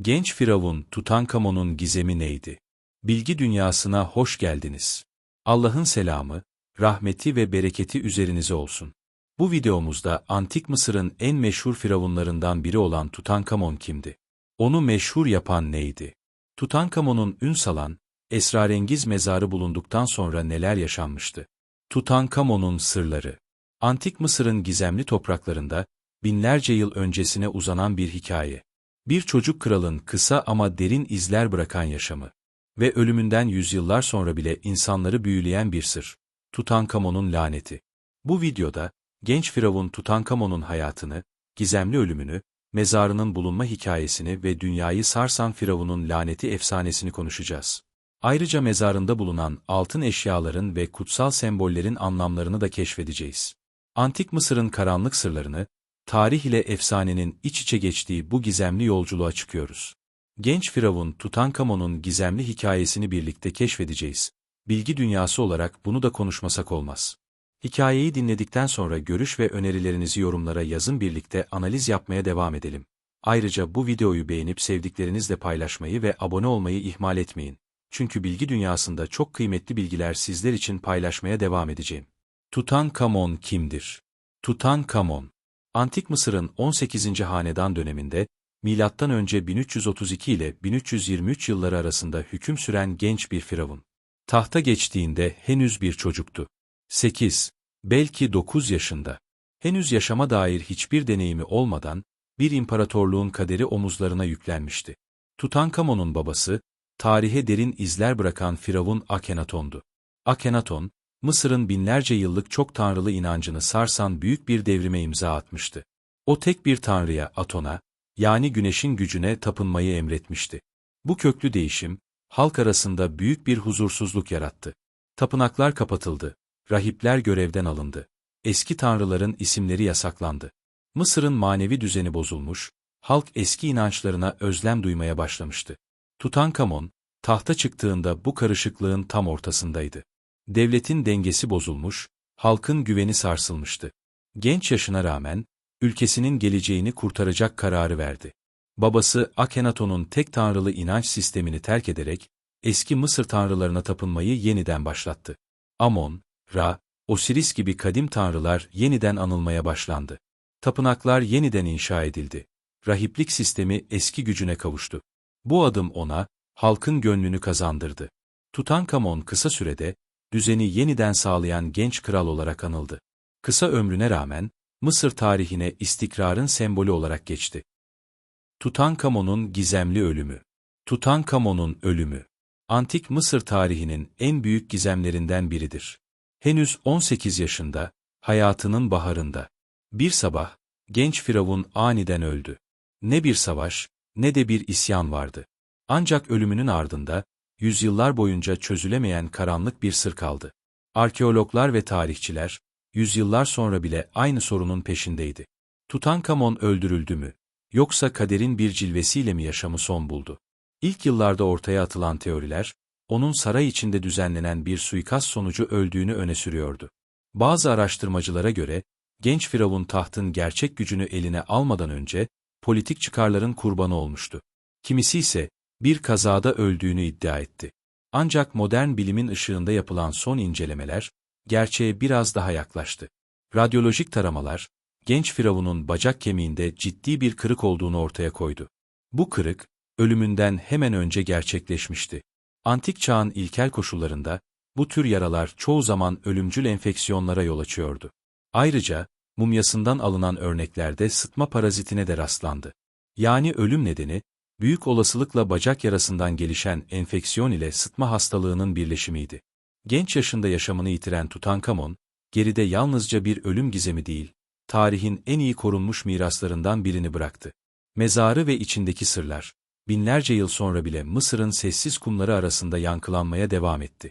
Genç Firavun Tutankamon'un gizemi neydi? Bilgi dünyasına hoş geldiniz. Allah'ın selamı, rahmeti ve bereketi üzerinize olsun. Bu videomuzda Antik Mısır'ın en meşhur firavunlarından biri olan Tutankamon kimdi? Onu meşhur yapan neydi? Tutankamon'un ün salan, esrarengiz mezarı bulunduktan sonra neler yaşanmıştı? Tutankamon'un sırları Antik Mısır'ın gizemli topraklarında, binlerce yıl öncesine uzanan bir hikaye. Bir çocuk kralın kısa ama derin izler bırakan yaşamı ve ölümünden yüzyıllar sonra bile insanları büyüleyen bir sır. Tutankamon'un laneti. Bu videoda, genç firavun Tutankamon'un hayatını, gizemli ölümünü, mezarının bulunma hikayesini ve dünyayı sarsan firavunun laneti efsanesini konuşacağız. Ayrıca mezarında bulunan altın eşyaların ve kutsal sembollerin anlamlarını da keşfedeceğiz. Antik Mısır'ın karanlık sırlarını, tarih ile efsanenin iç içe geçtiği bu gizemli yolculuğa çıkıyoruz. Genç Firavun Tutankamon'un gizemli hikayesini birlikte keşfedeceğiz. Bilgi dünyası olarak bunu da konuşmasak olmaz. Hikayeyi dinledikten sonra görüş ve önerilerinizi yorumlara yazın birlikte analiz yapmaya devam edelim. Ayrıca bu videoyu beğenip sevdiklerinizle paylaşmayı ve abone olmayı ihmal etmeyin. Çünkü bilgi dünyasında çok kıymetli bilgiler sizler için paylaşmaya devam edeceğim. Tutankamon kimdir? Tutankamon Antik Mısır'ın 18. hanedan döneminde, M.Ö. 1332 ile 1323 yılları arasında hüküm süren genç bir firavun. Tahta geçtiğinde henüz bir çocuktu. 8, belki 9 yaşında. Henüz yaşama dair hiçbir deneyimi olmadan, bir imparatorluğun kaderi omuzlarına yüklenmişti. Tutankamon'un babası, tarihe derin izler bırakan Firavun Akhenaton'du. Akhenaton, Mısır'ın binlerce yıllık çok tanrılı inancını sarsan büyük bir devrime imza atmıştı. O tek bir tanrıya, Aton'a, yani güneşin gücüne tapınmayı emretmişti. Bu köklü değişim, halk arasında büyük bir huzursuzluk yarattı. Tapınaklar kapatıldı, rahipler görevden alındı. Eski tanrıların isimleri yasaklandı. Mısır'ın manevi düzeni bozulmuş, halk eski inançlarına özlem duymaya başlamıştı. Tutankamon, tahta çıktığında bu karışıklığın tam ortasındaydı. Devletin dengesi bozulmuş, halkın güveni sarsılmıştı. Genç yaşına rağmen, ülkesinin geleceğini kurtaracak kararı verdi. Babası Akhenaton'un tek tanrılı inanç sistemini terk ederek, eski Mısır tanrılarına tapınmayı yeniden başlattı. Amon, Ra, Osiris gibi kadim tanrılar yeniden anılmaya başlandı. Tapınaklar yeniden inşa edildi. Rahiplik sistemi eski gücüne kavuştu. Bu adım ona, halkın gönlünü kazandırdı. Tutankamon kısa sürede, düzeni yeniden sağlayan genç kral olarak anıldı. Kısa ömrüne rağmen, Mısır tarihine istikrarın sembolü olarak geçti. Tutankamon'un gizemli ölümü Tutankamon'un ölümü Antik Mısır tarihinin en büyük gizemlerinden biridir. Henüz 18 yaşında, hayatının baharında. Bir sabah, genç Firavun aniden öldü. Ne bir savaş, ne de bir isyan vardı. Ancak ölümünün ardında, yüzyıllar boyunca çözülemeyen karanlık bir sır kaldı. Arkeologlar ve tarihçiler, yüzyıllar sonra bile aynı sorunun peşindeydi. Tutankamon öldürüldü mü? Yoksa kaderin bir cilvesiyle mi yaşamı son buldu? İlk yıllarda ortaya atılan teoriler, onun saray içinde düzenlenen bir suikast sonucu öldüğünü öne sürüyordu. Bazı araştırmacılara göre, genç Firavun tahtın gerçek gücünü eline almadan önce, politik çıkarların kurbanı olmuştu. Kimisi ise, bir kazada öldüğünü iddia etti. Ancak modern bilimin ışığında yapılan son incelemeler, gerçeğe biraz daha yaklaştı. Radyolojik taramalar, genç Firavun'un bacak kemiğinde ciddi bir kırık olduğunu ortaya koydu. Bu kırık, ölümünden hemen önce gerçekleşmişti. Antik çağın ilkel koşullarında, bu tür yaralar çoğu zaman ölümcül enfeksiyonlara yol açıyordu. Ayrıca, mumyasından alınan örneklerde sıtma parazitine de rastlandı. Yani ölüm nedeni, büyük olasılıkla bacak yarasından gelişen enfeksiyon ile sıtma hastalığının birleşimiydi. Genç yaşında yaşamını yitiren Tutankamon, geride yalnızca bir ölüm gizemi değil, tarihin en iyi korunmuş miraslarından birini bıraktı. Mezarı ve içindeki sırlar, binlerce yıl sonra bile Mısır'ın sessiz kumları arasında yankılanmaya devam etti.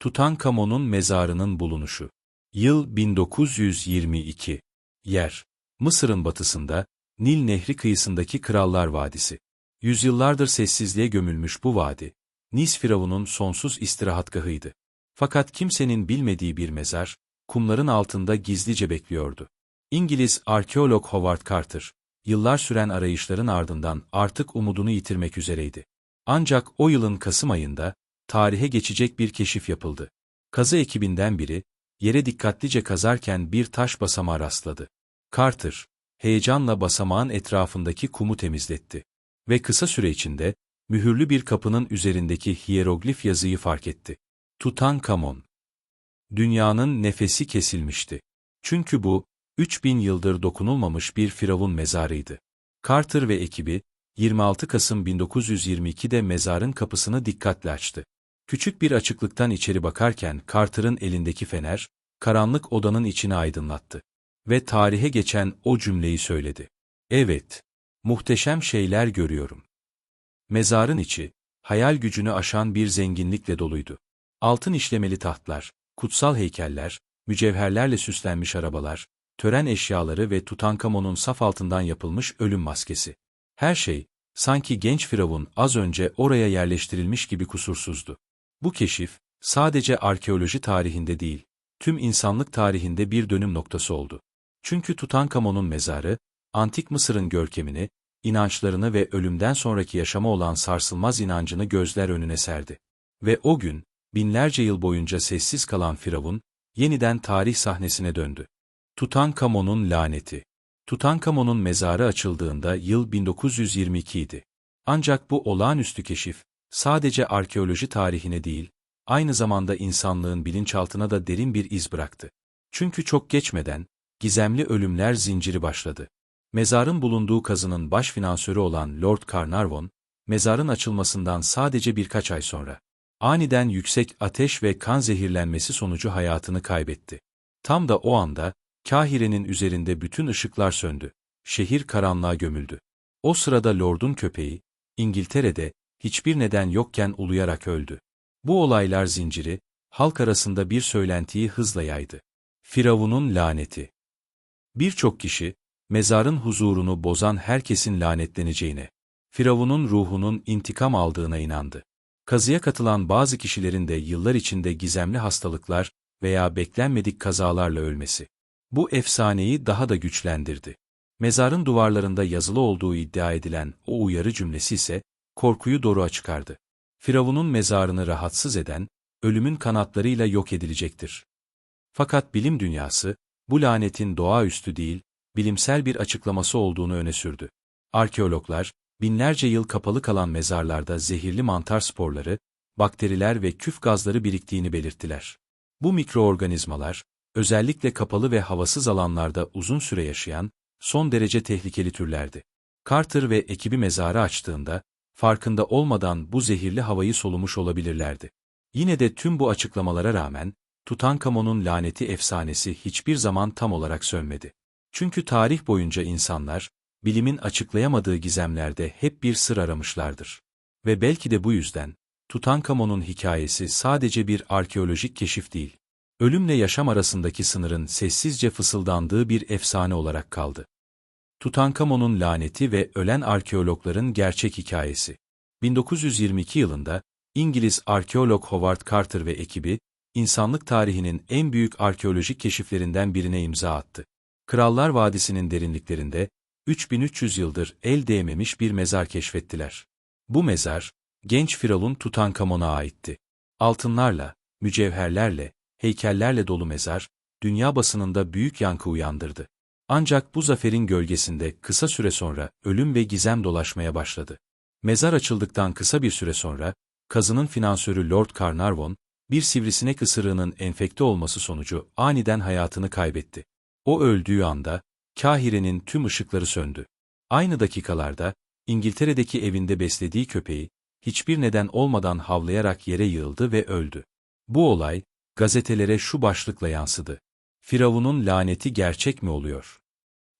Tutankamon'un mezarının bulunuşu. Yıl 1922. Yer, Mısır'ın batısında, Nil Nehri kıyısındaki Krallar Vadisi. Yüzyıllardır sessizliğe gömülmüş bu vadi, Nis Firavun'un sonsuz istirahatgahıydı. Fakat kimsenin bilmediği bir mezar, kumların altında gizlice bekliyordu. İngiliz arkeolog Howard Carter, yıllar süren arayışların ardından artık umudunu yitirmek üzereydi. Ancak o yılın Kasım ayında, tarihe geçecek bir keşif yapıldı. Kazı ekibinden biri, yere dikkatlice kazarken bir taş basamağa rastladı. Carter, heyecanla basamağın etrafındaki kumu temizletti. Ve kısa süre içinde, mühürlü bir kapının üzerindeki hieroglif yazıyı fark etti. Tutankamon. Dünyanın nefesi kesilmişti. Çünkü bu, 3000 yıldır dokunulmamış bir firavun mezarıydı. Carter ve ekibi, 26 Kasım 1922'de mezarın kapısını dikkatle açtı. Küçük bir açıklıktan içeri bakarken Carter'ın elindeki fener, karanlık odanın içini aydınlattı. Ve tarihe geçen o cümleyi söyledi. Evet, muhteşem şeyler görüyorum. Mezarın içi, hayal gücünü aşan bir zenginlikle doluydu. Altın işlemeli tahtlar, kutsal heykeller, mücevherlerle süslenmiş arabalar, tören eşyaları ve Tutankamon'un saf altından yapılmış ölüm maskesi. Her şey, sanki genç firavun az önce oraya yerleştirilmiş gibi kusursuzdu. Bu keşif, sadece arkeoloji tarihinde değil, tüm insanlık tarihinde bir dönüm noktası oldu. Çünkü Tutankamon'un mezarı, Antik Mısır'ın görkemini, inançlarını ve ölümden sonraki yaşama olan sarsılmaz inancını gözler önüne serdi. Ve o gün, binlerce yıl boyunca sessiz kalan Firavun, yeniden tarih sahnesine döndü. Tutankamon'un laneti Tutankamon'un mezarı açıldığında yıl 1922 idi. Ancak bu olağanüstü keşif, sadece arkeoloji tarihine değil, aynı zamanda insanlığın bilinçaltına da derin bir iz bıraktı. Çünkü çok geçmeden, gizemli ölümler zinciri başladı. Mezarın bulunduğu kazının baş finansörü olan Lord Carnarvon, mezarın açılmasından sadece birkaç ay sonra, aniden yüksek ateş ve kan zehirlenmesi sonucu hayatını kaybetti. Tam da o anda, Kahire'nin üzerinde bütün ışıklar söndü. Şehir karanlığa gömüldü. O sırada Lord'un köpeği, İngiltere'de, hiçbir neden yokken uluyarak öldü. Bu olaylar zinciri, halk arasında bir söylentiyi hızla yaydı. Firavun'un laneti. Birçok kişi, mezarın huzurunu bozan herkesin lanetleneceğine, Firavun'un ruhunun intikam aldığına inandı. Kazıya katılan bazı kişilerin de yıllar içinde gizemli hastalıklar veya beklenmedik kazalarla ölmesi. Bu efsaneyi daha da güçlendirdi. Mezarın duvarlarında yazılı olduğu iddia edilen o uyarı cümlesi ise, korkuyu doruğa çıkardı. Firavun'un mezarını rahatsız eden, ölümün kanatlarıyla yok edilecektir. Fakat bilim dünyası, bu lanetin doğaüstü değil, bilimsel bir açıklaması olduğunu öne sürdü. Arkeologlar, binlerce yıl kapalı kalan mezarlarda zehirli mantar sporları, bakteriler ve küf gazları biriktiğini belirttiler. Bu mikroorganizmalar, özellikle kapalı ve havasız alanlarda uzun süre yaşayan, son derece tehlikeli türlerdi. Carter ve ekibi mezarı açtığında, farkında olmadan bu zehirli havayı solumuş olabilirlerdi. Yine de tüm bu açıklamalara rağmen, Tutankamon'un laneti efsanesi hiçbir zaman tam olarak sönmedi. Çünkü tarih boyunca insanlar, bilimin açıklayamadığı gizemlerde hep bir sır aramışlardır. Ve belki de bu yüzden, Tutankamon'un hikayesi sadece bir arkeolojik keşif değil, ölümle yaşam arasındaki sınırın sessizce fısıldandığı bir efsane olarak kaldı. Tutankamon'un laneti ve ölen arkeologların gerçek hikayesi. 1922 yılında, İngiliz arkeolog Howard Carter ve ekibi, insanlık tarihinin en büyük arkeolojik keşiflerinden birine imza attı. Krallar Vadisi'nin derinliklerinde, 3300 yıldır el değmemiş bir mezar keşfettiler. Bu mezar, genç Firavun Tutankamon'a aitti. Altınlarla, mücevherlerle, heykellerle dolu mezar, dünya basınında büyük yankı uyandırdı. Ancak bu zaferin gölgesinde kısa süre sonra ölüm ve gizem dolaşmaya başladı. Mezar açıldıktan kısa bir süre sonra, kazının finansörü Lord Carnarvon, bir sivrisinek ısırığının enfekte olması sonucu aniden hayatını kaybetti. O öldüğü anda, Kahire'nin tüm ışıkları söndü. Aynı dakikalarda, İngiltere'deki evinde beslediği köpeği, hiçbir neden olmadan havlayarak yere yığıldı ve öldü. Bu olay, gazetelere şu başlıkla yansıdı. Firavun'un laneti gerçek mi oluyor?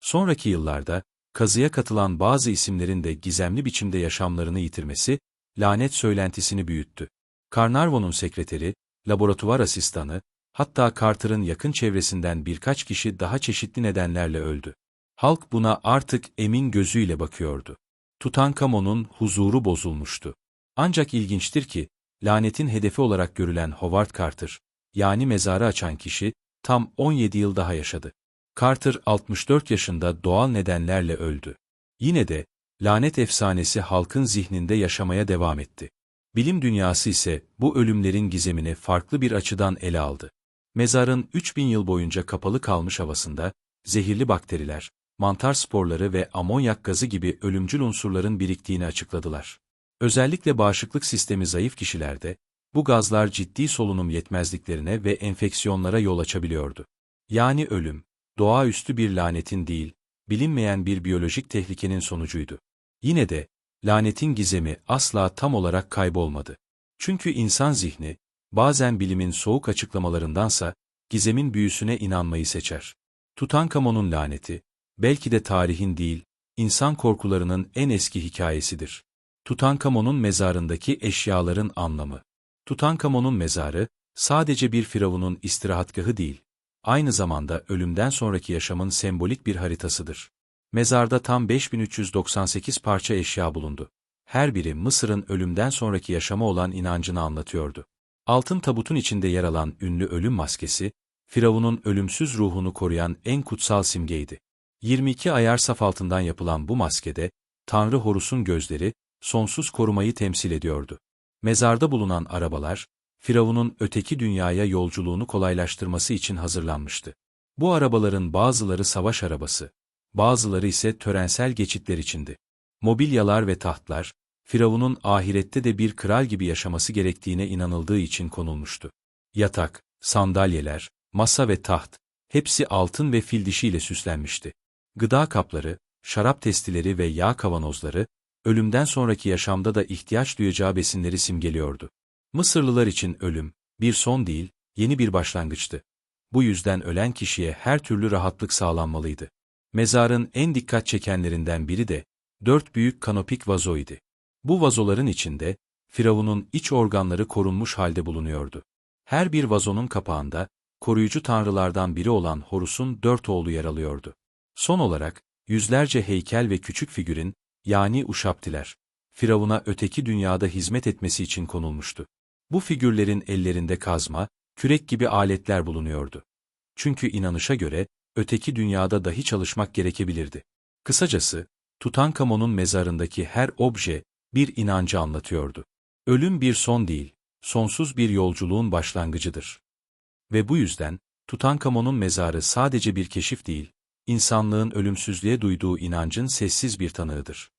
Sonraki yıllarda, kazıya katılan bazı isimlerin de gizemli biçimde yaşamlarını yitirmesi, lanet söylentisini büyüttü. Carnarvon'un sekreteri, laboratuvar asistanı, hatta Carter'ın yakın çevresinden birkaç kişi daha çeşitli nedenlerle öldü. Halk buna artık emin gözüyle bakıyordu. Tutankamon'un huzuru bozulmuştu. Ancak ilginçtir ki, lanetin hedefi olarak görülen Howard Carter, yani mezarı açan kişi, tam 17 yıl daha yaşadı. Carter 64 yaşında doğal nedenlerle öldü. Yine de, lanet efsanesi halkın zihninde yaşamaya devam etti. Bilim dünyası ise bu ölümlerin gizemini farklı bir açıdan ele aldı. Mezarın 3000 yıl boyunca kapalı kalmış havasında, zehirli bakteriler, mantar sporları ve amonyak gazı gibi ölümcül unsurların biriktiğini açıkladılar. Özellikle bağışıklık sistemi zayıf kişilerde, bu gazlar ciddi solunum yetmezliklerine ve enfeksiyonlara yol açabiliyordu. Yani ölüm, doğaüstü bir lanetin değil, bilinmeyen bir biyolojik tehlikenin sonucuydu. Yine de, lanetin gizemi asla tam olarak kaybolmadı. Çünkü insan zihni, bazen bilimin soğuk açıklamalarındansa, gizemin büyüsüne inanmayı seçer. Tutankamon'un laneti, belki de tarihin değil, insan korkularının en eski hikayesidir. Tutankamon'un mezarındaki eşyaların anlamı. Tutankamon'un mezarı, sadece bir firavunun istirahatgahı değil, aynı zamanda ölümden sonraki yaşamın sembolik bir haritasıdır. Mezarda tam 5398 parça eşya bulundu. Her biri Mısır'ın ölümden sonraki yaşama olan inancını anlatıyordu. Altın tabutun içinde yer alan ünlü ölüm maskesi, Firavun'un ölümsüz ruhunu koruyan en kutsal simgeydi. 22 ayar saf altından yapılan bu maskede, Tanrı Horus'un gözleri, sonsuz korumayı temsil ediyordu. Mezarda bulunan arabalar, Firavun'un öteki dünyaya yolculuğunu kolaylaştırması için hazırlanmıştı. Bu arabaların bazıları savaş arabası, bazıları ise törensel geçitler içindi. Mobilyalar ve tahtlar, Firavun'un ahirette de bir kral gibi yaşaması gerektiğine inanıldığı için konulmuştu. Yatak, sandalyeler, masa ve taht, hepsi altın ve fil dişiyle süslenmişti. Gıda kapları, şarap testileri ve yağ kavanozları, ölümden sonraki yaşamda da ihtiyaç duyacağı besinleri simgeliyordu. Mısırlılar için ölüm, bir son değil, yeni bir başlangıçtı. Bu yüzden ölen kişiye her türlü rahatlık sağlanmalıydı. Mezarın en dikkat çekenlerinden biri de, dört büyük kanopik vazoydu. Bu vazoların içinde, Firavun'un iç organları korunmuş halde bulunuyordu. Her bir vazonun kapağında, koruyucu tanrılardan biri olan Horus'un dört oğlu yer alıyordu. Son olarak, yüzlerce heykel ve küçük figürin, yani uşaptiler, Firavun'a öteki dünyada hizmet etmesi için konulmuştu. Bu figürlerin ellerinde kazma, kürek gibi aletler bulunuyordu. Çünkü inanışa göre, öteki dünyada dahi çalışmak gerekebilirdi. Kısacası, Tutankamon'un mezarındaki her obje, bir inancı anlatıyordu. Ölüm bir son değil, sonsuz bir yolculuğun başlangıcıdır. Ve bu yüzden, Tutankamon'un mezarı sadece bir keşif değil, insanlığın ölümsüzlüğe duyduğu inancın sessiz bir tanığıdır.